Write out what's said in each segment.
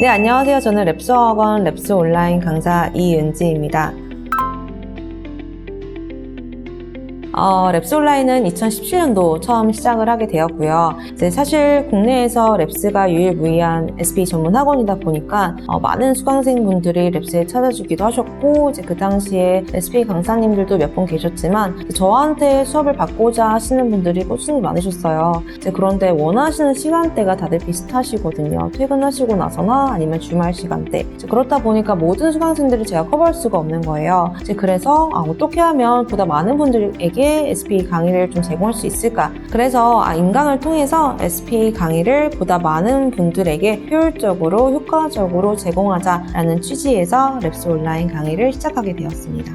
네, 안녕하세요. 저는 랩스 학원 랩스 온라인 강사 이은지입니다. 어, 랩스 온라인은 2017년도 처음 시작을 하게 되었고요. 이제 사실 국내에서 랩스가 유일무이한 SP 전문 학원이다 보니까 어, 많은 수강생분들이 랩스에 찾아주기도 하셨고 이제 그 당시에 SP 강사님들도 몇 분 계셨지만 저한테 수업을 받고자 하시는 분들이 꾸준히 많으셨어요. 이제 그런데 원하시는 시간대가 다들 비슷하시거든요. 퇴근하시고 나서나 아니면 주말 시간대. 그렇다 보니까 모든 수강생들을 제가 커버할 수가 없는 거예요. 이제 그래서 아, 어떻게 하면 보다 많은 분들에게 SP 강의를 좀 제공할 수 있을까? 그래서 아, 인강을 통해서 SP 강의를 보다 많은 분들에게 효율적으로 효과적으로 제공하자라는 취지에서 랩스 온라인 강의를 시작하게 되었습니다.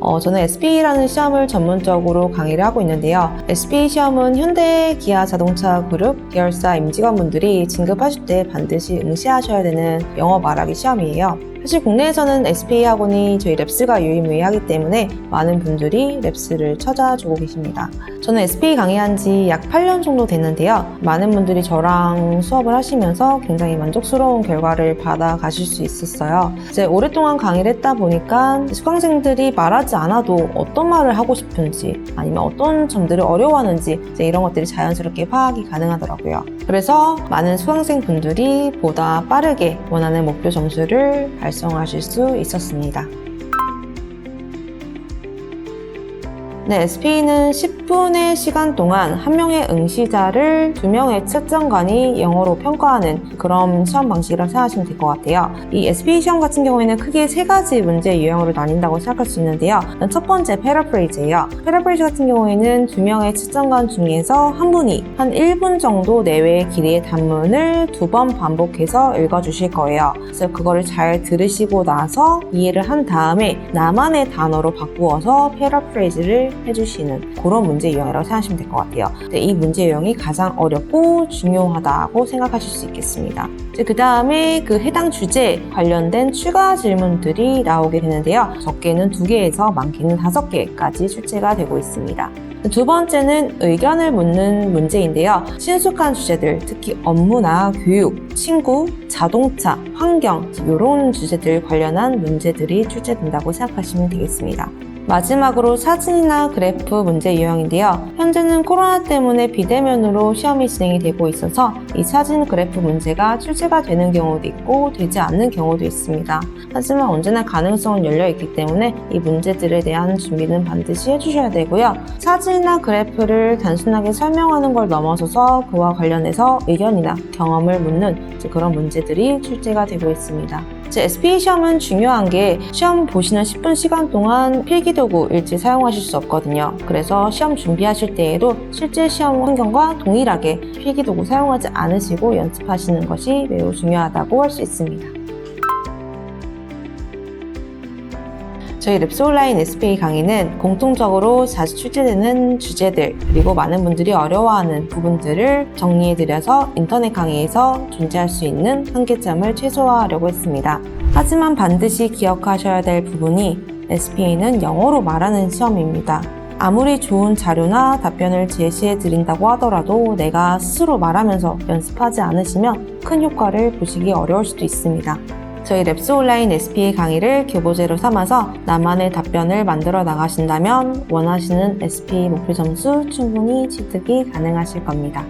어, 저는 SP라는 시험을 전문적으로 강의를 하고 있는데요. SP 시험은 현대 기아 자동차 그룹 계열사 임직원분들이 진급하실 때 반드시 응시하셔야 되는 영어 말하기 시험이에요. 사실 국내에서는 SPA 학원이 저희 랩스가 유일무이하기 때문에 많은 분들이 랩스를 찾아주고 계십니다. 저는 SPA 강의한 지 약 8년 정도 됐는데요. 많은 분들이 저랑 수업을 하시면서 굉장히 만족스러운 결과를 받아 가실 수 있었어요. 이제 오랫동안 강의를 했다 보니까 수강생들이 말하지 않아도 어떤 말을 하고 싶은지 아니면 어떤 점들을 어려워하는지 이런 것들이 자연스럽게 파악이 가능하더라고요. 그래서 많은 수강생 분들이 보다 빠르게 원하는 목표 점수를 달성하실 수 있었습니다. 네, SP는 10분의 시간 동안 한 명의 응시자를 두 명의 채점관이 영어로 평가하는 그런 시험 방식이라고 생각하시면 될 것 같아요. 이 SPA 시험 같은 경우에는 크게 세 가지 문제 유형으로 나뉜다고 생각할 수 있는데요. 첫 번째 패러프레이즈예요. 패러프레이즈 같은 경우에는 두 명의 채점관 중에서 한 분이 한 1분 정도 내외의 길이의 단문을 두 번 반복해서 읽어주실 거예요. 그래서 그거를 잘 들으시고 나서 이해를 한 다음에 나만의 단어로 바꾸어서 패러프레이즈를 해주시는 그런 문제 유형이라고 생각하시면 될 것 같아요. 네, 이 문제 유형이 가장 어렵고 중요하다고 생각하실 수 있겠습니다. 그 다음에 그 해당 주제 관련된 추가 질문들이 나오게 되는데요. 적게는 두 개에서 많게는 다섯 개까지 출제가 되고 있습니다. 두 번째는 의견을 묻는 문제인데요. 친숙한 주제들, 특히 업무나 교육, 친구, 자동차, 환경, 이런 주제들 관련한 문제들이 출제된다고 생각하시면 되겠습니다. 마지막으로 사진이나 그래프 문제 유형인데요. 현재는 코로나 때문에 비대면으로 시험이 진행이 되고 있어서 이 사진 그래프 문제가 출제가 되는 경우도 있고 되지 않는 경우도 있습니다. 하지만 언제나 가능성은 열려 있기 때문에 이 문제들에 대한 준비는 반드시 해주셔야 되고요. 사진이나 그래프를 단순하게 설명하는 걸 넘어서서 그와 관련해서 의견이나 경험을 묻는 그런 문제들이 출제가 되고 있습니다. 제 SPA 시험은 중요한 게 시험 보시는 10분 시간 동안 필기도구 일지 사용하실 수 없거든요. 그래서 시험 준비하실 때에도 실제 시험 환경과 동일하게 필기도구 사용하지 않으시고 연습하시는 것이 매우 중요하다고 할 수 있습니다. 저희 랩스 온라인 SPA 강의는 공통적으로 자주 출제되는 주제들 그리고 많은 분들이 어려워하는 부분들을 정리해드려서 인터넷 강의에서 존재할 수 있는 한계점을 최소화하려고 했습니다. 하지만 반드시 기억하셔야 될 부분이 SPA는 영어로 말하는 시험입니다. 아무리 좋은 자료나 답변을 제시해 드린다고 하더라도 내가 스스로 말하면서 연습하지 않으시면 큰 효과를 보시기 어려울 수도 있습니다. 저희 랩스 온라인 SPA 강의를 교보제로 삼아서 나만의 답변을 만들어 나가신다면 원하시는 SPA 목표 점수 충분히 취득이 가능하실 겁니다.